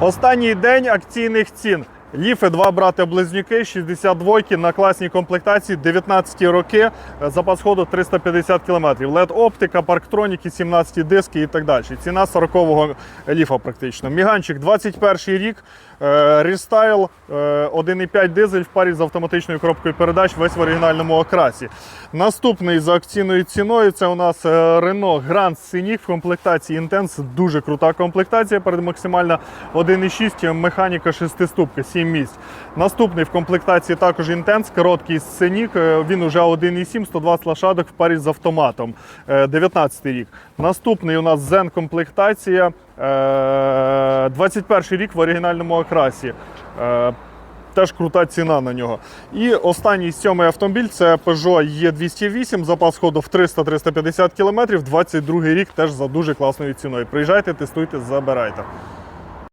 Останній день акційних цін. Ліфи два брати-близнюки, 62 на класній комплектації, 19 роки, е, запас ходу 350 км. LED оптика, парктроніки, 17 диски і так далі. Ціна 40-го ліфа практично. Міганчик 21 рік, е, рестайл, е, 1,5 дизель в парі з автоматичною коробкою передач, весь в оригінальному окрасі. Наступний за акційною ціною це у нас е, Renault Grand Scenic в комплектації Intense. Дуже крута комплектація, перед максимальна 1,6, механіка 6 ступка, 7 місць. Наступний в комплектації також Intense, короткий Scenic, е, він уже 1,7, 120 лошадок в парі з автоматом. Е, 19 рік. Наступний у нас Zen комплектація, е, 21 рік в оригінальному окрасі. Е, Теж крута ціна на нього. І останній сьомий автомобіль це Peugeot E208, запас ходу в 300-350 км, 22 рік теж за дуже класною ціною. Приїжджайте, тестуйте, забирайте.